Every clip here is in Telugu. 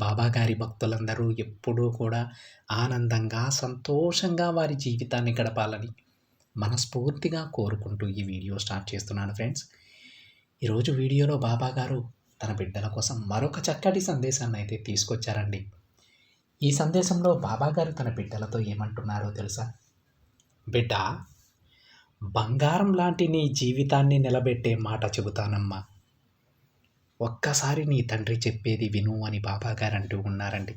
బాబాగారి భక్తులందరూ ఎప్పుడూ కూడా ఆనందంగా సంతోషంగా వారి జీవితాన్ని గడపాలని మనస్ఫూర్తిగా కోరుకుంటూ ఈ వీడియో స్టార్ట్ చేస్తున్నాను ఫ్రెండ్స్. ఈరోజు వీడియోలో బాబాగారు తన బిడ్డల కోసం మరొక చక్కటి సందేశాన్ని అయితే తీసుకొచ్చారండి. ఈ సందేశంలో బాబాగారు తన బిడ్డలతో ఏమంటున్నారో తెలుసా? బిడ్డ బంగారం లాంటి నీ జీవితాన్ని నిలబెట్టే మాట చెబుతానమ్మా. ఒక్కసారి నీ తండ్రి చెప్పేది విను అని బాబా గారు అంటూ ఉన్నారండి.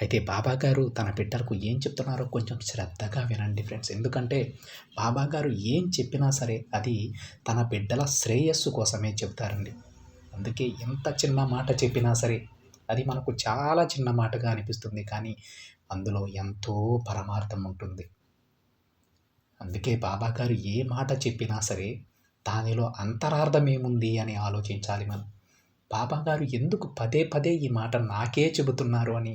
అయితే బాబాగారు తన బిడ్డలకు ఏం చెప్తున్నారో కొంచెం శ్రద్ధగా వినండి ఫ్రెండ్స్. ఎందుకంటే బాబాగారు ఏం చెప్పినా సరే అది తన బిడ్డల శ్రేయస్సు కోసమే చెప్తారండి. అందుకే ఎంత చిన్న మాట చెప్పినా సరే అది మనకు చాలా చిన్న మాటగా అనిపిస్తుంది. కానీ అందులో ఎంతో పరమార్థం ఉంటుంది. అందుకే బాబాగారు ఏ మాట చెప్పినా సరే దానిలో అంతరార్థం ఏముంది అని ఆలోచించాలి మనం. బాబాగారు ఎందుకు పదే పదే ఈ మాట నాకే చెబుతున్నారు అని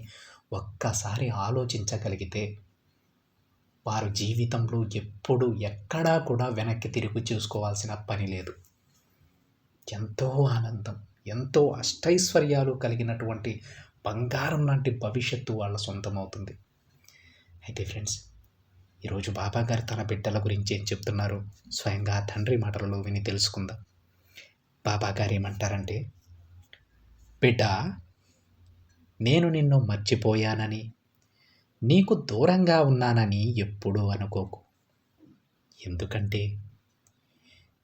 ఒక్కసారి ఆలోచించగలిగితే వారు జీవితంలో ఎప్పుడు ఎక్కడా కూడా వెనక్కి తిరిగి చూసుకోవాల్సిన పని లేదు. ఎంతో ఆనందం ఎంతో అష్టైశ్వర్యాలు కలిగినటువంటి బంగారం లాంటి భవిష్యత్తు వాళ్ళ సొంతమవుతుంది. అయితే ఫ్రెండ్స్ ఈరోజు బాబా గారు తన బిడ్డల గురించి ఏం చెప్తున్నారు? స్వయంగా తండ్రి మాటలలో విని తెలుసుకుందాం. బాబా గారు ఏమంటారంటే బిడ్డ నేను నిన్ను మర్చిపోయానని నీకు దూరంగా ఉన్నానని ఎప్పుడూ అనుకోకు. ఎందుకంటే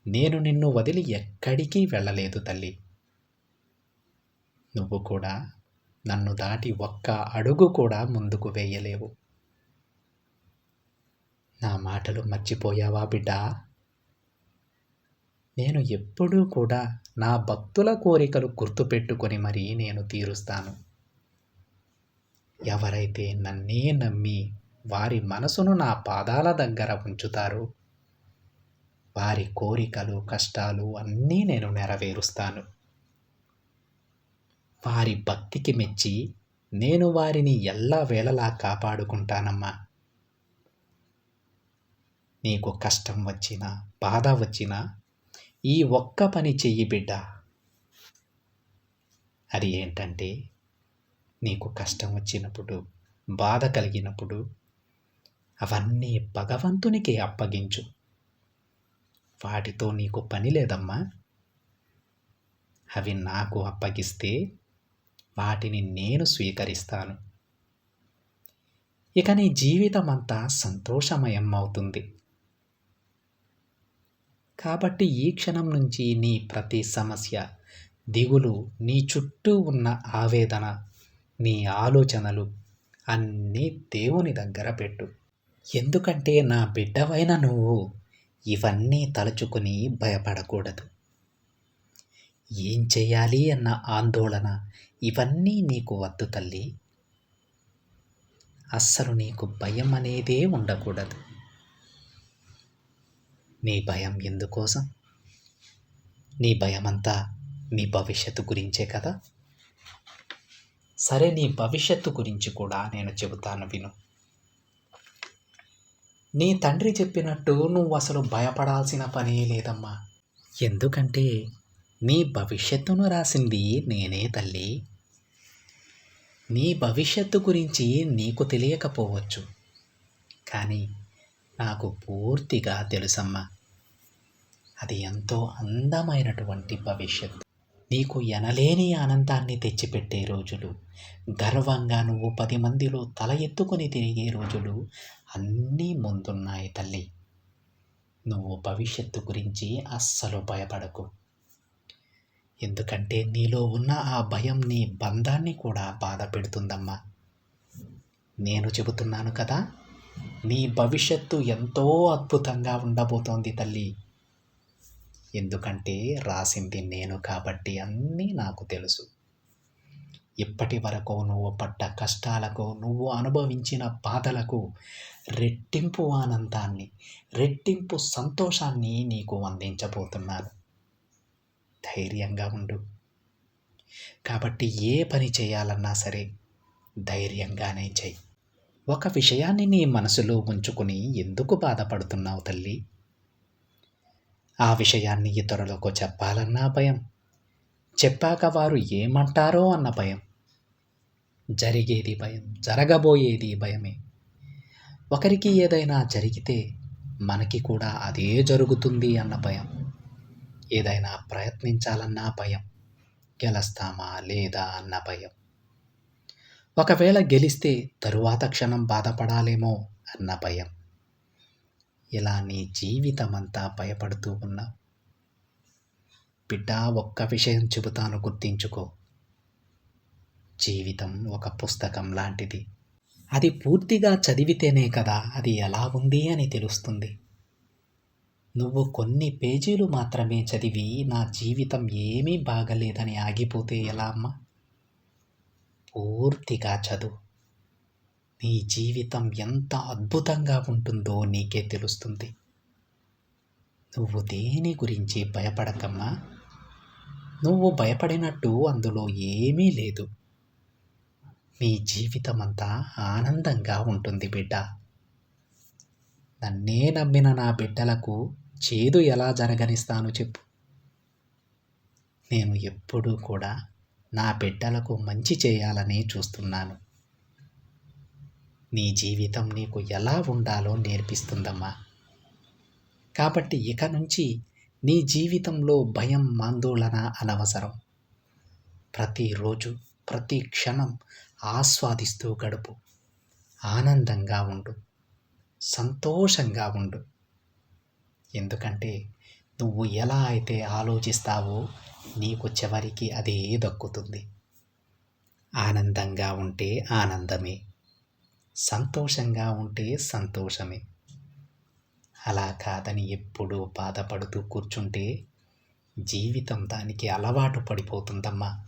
నేను నిన్ను వదిలి ఎక్కడికి వెళ్ళలేదు తల్లి. నువ్వు కూడా నన్ను దాటి ఒక్క అడుగు కూడా ముందుకు వేయలేవు. నా మాటలు మర్చిపోయావా బిడ్డా? నేను ఎప్పుడూ కూడా నా భక్తుల కోరికలు గుర్తుపెట్టుకొని మరీ నేను తీరుస్తాను. ఎవరైతే నన్నే నమ్మి వారి మనసును నా పాదాల దగ్గర ఉంచుతారో వారి కోరికలు కష్టాలు అన్నీ నేను నెరవేరుస్తాను. వారి భక్తికి మెచ్చి నేను వారిని ఎల్లా వేళలా కాపాడుకుంటానమ్మా. నీకు కష్టం వచ్చినా బాధ వచ్చినా ఈ ఒక్క పని చెయ్యి బిడ్డ. అది ఏంటంటే నీకు కష్టం వచ్చినప్పుడు బాధ కలిగినప్పుడు అవన్నీ భగవంతునికి అప్పగించు. వాటితో నీకు పని లేదమ్మా. అవి నాకు అప్పగిస్తే వాటిని నేను స్వీకరిస్తాను. ఇక నీ జీవితం అంతా సంతోషమయం అవుతుంది కాబట్టి ఈ క్షణం నుంచి నీ ప్రతి సమస్య దిగులు నీ చుట్టూ ఉన్న ఆవేదన నీ ఆలోచనలు అన్నీ దేవుని దగ్గర పెట్టు. ఎందుకంటే నా బిడ్డవైన నువ్వు ఇవన్నీ తలుచుకుని భయపడకూడదు. ఏం చేయాలి అన్న ఆందోళన ఇవన్నీ నీకు వద్దు తల్లి. అస్సలు నీకు భయం అనేదే ఉండకూడదు. నీ భయం ఎందుకోసం? నీ భయమంతా నీ భవిష్యత్తు గురించే కదా? సరే నీ భవిష్యత్తు గురించి కూడా నేను చెబుతాను విను. నీ తండ్రి చెప్పినట్టు నువ్వు అసలు భయపడాల్సిన పనే లేదమ్మా. ఎందుకంటే నీ భవిష్యత్తును రాసింది నేనే తల్లి. నీ భవిష్యత్తు గురించి నీకు తెలియకపోవచ్చు. కానీ నాకు పూర్తిగా తెలుసమ్మా. అది ఎంతో అందమైనటువంటి భవిష్యత్తు. నీకు ఎనలేని ఆనందాన్ని తెచ్చిపెట్టే రోజులు. గర్వంగా నువ్వు పది మందిలో తల ఎత్తుకొని తిరిగే రోజులు అన్నీ ముందున్నాయి తల్లి. నువ్వు భవిష్యత్తు గురించి అస్సలు భయపడకు. ఎందుకంటే నీలో ఉన్న ఆ భయం నీ బంధాన్ని కూడా బాధ పెడుతుందమ్మా. నేను చెబుతున్నాను కదా నీ భవిష్యత్తు ఎంతో అద్భుతంగా ఉండబోతోంది తల్లి. ఎందుకంటే రాసింది నేను కాబట్టి అన్నీ నాకు తెలుసు. ఇప్పటి వరకు నువ్వు పడ్డ కష్టాలకు నువ్వు అనుభవించిన బాధలకు రెట్టింపు ఆనందాన్ని రెట్టింపు సంతోషాన్ని నీకు అందించబోతున్నాను. ధైర్యంగా ఉండు. కాబట్టి ఏ పని చేయాలన్నా సరే ధైర్యంగానే చెయ్యి. ఒక విషయాన్ని నీ మనసులో ఉంచుకుని ఎందుకు బాధపడుతున్నావు తల్లి? ఆ విషయాన్ని ఇతరులకు చెప్పాలన్నా భయం. చెప్పాక వారు ఏమంటారో అన్న భయం. జరిగేది భయం జరగబోయేది భయమే. ఒకరికి ఏదైనా జరిగితే మనకి కూడా అదే జరుగుతుంది అన్న భయం. ఏదైనా ప్రయత్నించాలన్నా భయం. గెలుస్తామా లేదా అన్న భయం. ఒకవేళ గెలిస్తే తరువాత క్షణం బాధపడాలేమో అన్న భయం. ఇలా నీ జీవితం అంతా భయపడుతూ ఉన్నా. బిడ్డ ఒక్క విషయం చెబుతాను గుర్తించుకో. జీవితం ఒక పుస్తకం లాంటిది. అది పూర్తిగా చదివితేనే కదా అది ఎలా ఉంది అని తెలుస్తుంది. నువ్వు కొన్ని పేజీలు మాత్రమే చదివి నా జీవితం ఏమీ బాగలేదని ఆగిపోతే ఎలా అమ్మా? పూర్తిగా చదువు. నీ జీవితం ఎంత అద్భుతంగా ఉంటుందో నీకే తెలుస్తుంది. నువ్వు దేని గురించి భయపడకమ్మా? నువ్వు భయపడినట్టు అందులో ఏమీ లేదు. నీ జీవితం అంతా ఆనందంగా ఉంటుంది బిడ్డ. నన్నే నమ్మిన నా బిడ్డలకు చేదు ఎలా జరగనిస్తాను చెప్పు. నేను ఎప్పుడూ కూడా నా బిడ్డలకు మంచి చేయాలని చూస్తున్నాను. నీ జీవితం నీకు ఎలా ఉండాలో నేర్పిస్తుందమ్మా. కాబట్టి ఇక నుంచి నీ జీవితంలో భయం ఆందోళన అనవసరం. ప్రతిరోజు ప్రతి క్షణం ఆస్వాదిస్తూ గడుపు. ఆనందంగా ఉండు. సంతోషంగా ఉండు. ఎందుకంటే నువ్వు ఎలా అయితే ఆలోచిస్తావో నీకు చివరికి అదే దక్కుతుంది. ఆనందంగా ఉంటే ఆనందమే సంతోషంగా ఉంటే సంతోషమే. అలా కాదని ఎప్పుడూ బాధపడుతూ కూర్చుంటే జీవితం దానికి అలవాటు పడిపోతుందమ్మా.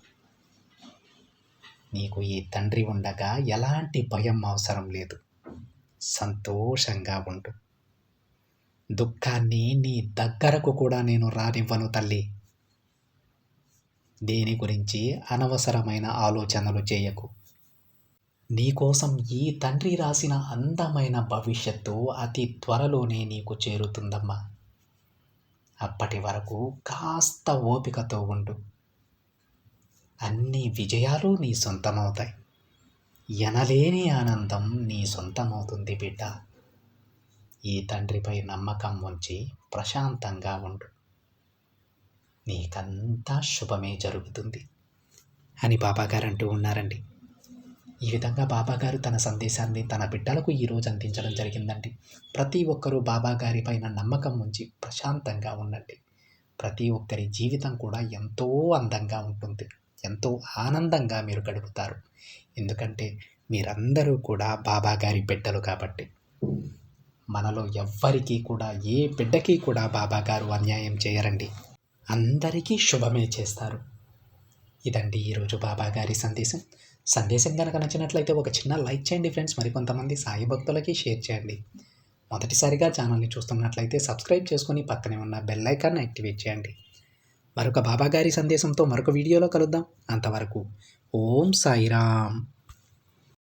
నీకు ఈ తండ్రి ఉండగా ఎలాంటి భయం అవసరం లేదు. సంతోషంగా ఉండు. దుఃఖాన్ని నీ దగ్గరకు కూడా నేను రానివ్వను తల్లి. దేని గురించి అనవసరమైన ఆలోచనలు చేయకు. నీకోసం ఈ తండ్రి రాసిన అందమైన భవిష్యత్తు అతి త్వరలోనే నీకు చేరుతుందమ్మా. అప్పటి వరకు కాస్త ఓపికతో ఉండు. అన్ని విజయాలు నీ సొంతమవుతాయి. ఎనలేని ఆనందం నీ సొంతమవుతుంది బిడ్డ. ఈ తండ్రిపై నమ్మకం ఉంచి ప్రశాంతంగా ఉండు. నీకంతా శుభమే జరుగుతుంది అని బాబాగారు అంటూ ఉన్నారండి. ఈ విధంగా బాబాగారు తన సందేశాన్ని తన బిడ్డలకు ఈరోజు అందించడం జరిగిందండి. ప్రతి ఒక్కరూ బాబాగారి పైన నమ్మకం ఉంచి ప్రశాంతంగా ఉండండి. ప్రతి ఒక్కరి జీవితం కూడా ఎంతో అందంగా ఉంటుంది. ఎంతో ఆనందంగా మీరు గడుపుతారు. ఎందుకంటే మీరందరూ కూడా బాబాగారి బిడ్డలు కాబట్టి. మనలో ఎవ్వరికీ కూడా ఏ బిడ్డకి కూడా బాబాగారు అన్యాయం చేయరండి. అందరికీ శుభమే చేస్తారు. ఇదండి ఈరోజు బాబా గారి సందేశం. సందేశం కనుక నచ్చినట్లయితే ఒక చిన్న లైక్ చేయండి ఫ్రెండ్స్. మరికొంతమంది సాయి భక్తులకి షేర్ చేయండి. మొదటిసారిగా ఛానల్ని చూస్తున్నట్లయితే సబ్స్క్రైబ్ చేసుకొని పక్కనే ఉన్న బెల్ ఐకాన్ని యాక్టివేట్ చేయండి. మరొక బాబాగారి సందేశంతో మరొక వీడియోలో కలుద్దాం. అంతవరకు ఓం సాయిరామ్.